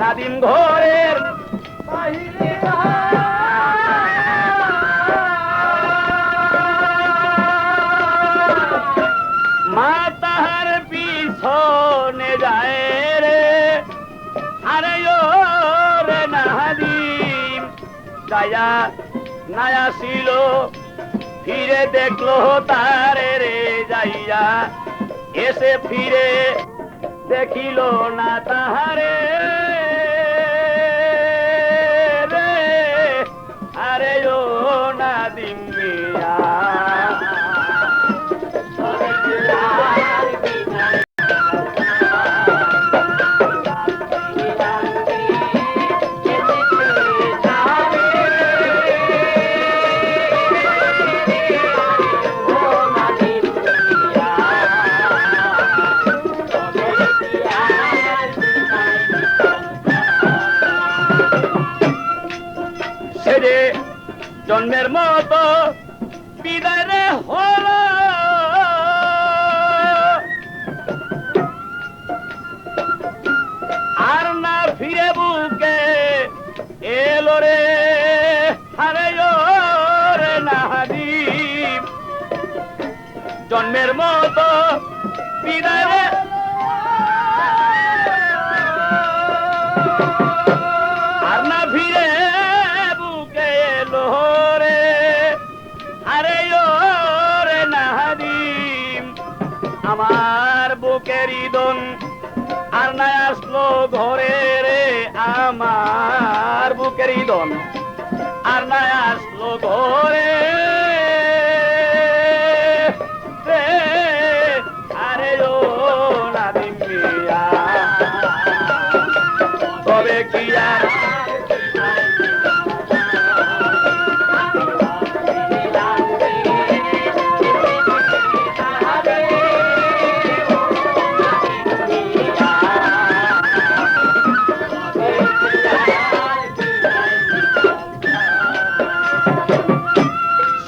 নাদিম ঘরের মা তাহার পিছনে যায় রে। আরে রে নাহাদিম যায়া নায়া ছিল, ফিরে দেখল তারে রে। যাইয়া এসে ফিরে দেখিল না তাহারে। সেরে জন্মের মতো বিদায় রে হলো আর না ফিরে বুকে এলো রে ও রে নাহাদিম জন্মের মতো বিদায় রে। আমার বুকের ইদন আর না আসলো ঘরে রে আমার বুকের ইদন আর না আসলো ঘরে আরে ও নাদিম তবে কি আর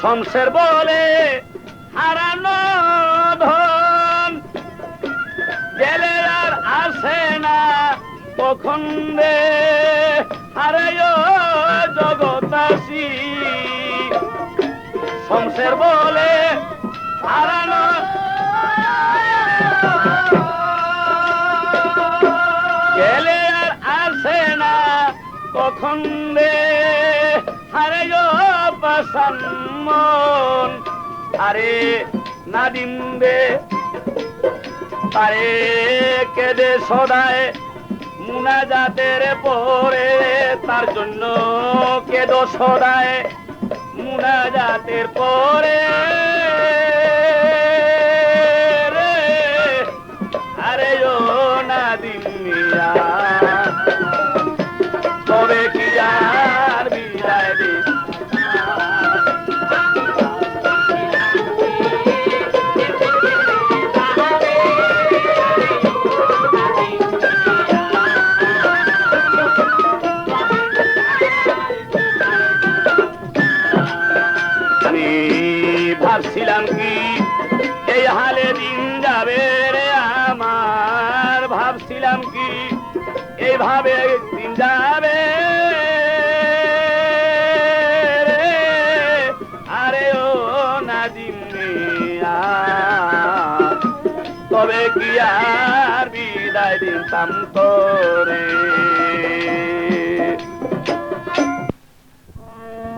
শমশের বলে, হারানো ধন। গেলে আর আসে না কখন রে? ও জগতাসী। শমশের বলে, হারানো গেলে আর আসে না কখন রে? আরে ও পাসাম্মন আরে রে আরে কেদে সদায় পরে তার জন্য কেদ সদায় মুনাজাতের পরে। আরে ও নাদিম মিয়া ভাবছিলাম কি? এই হালে দিন যাবে রে আমার ভাবছিলাম কি? এইভাবে দিন যাবে আরে ও মিয়া, তবে কি আর বিদায় দিতাম তোরে?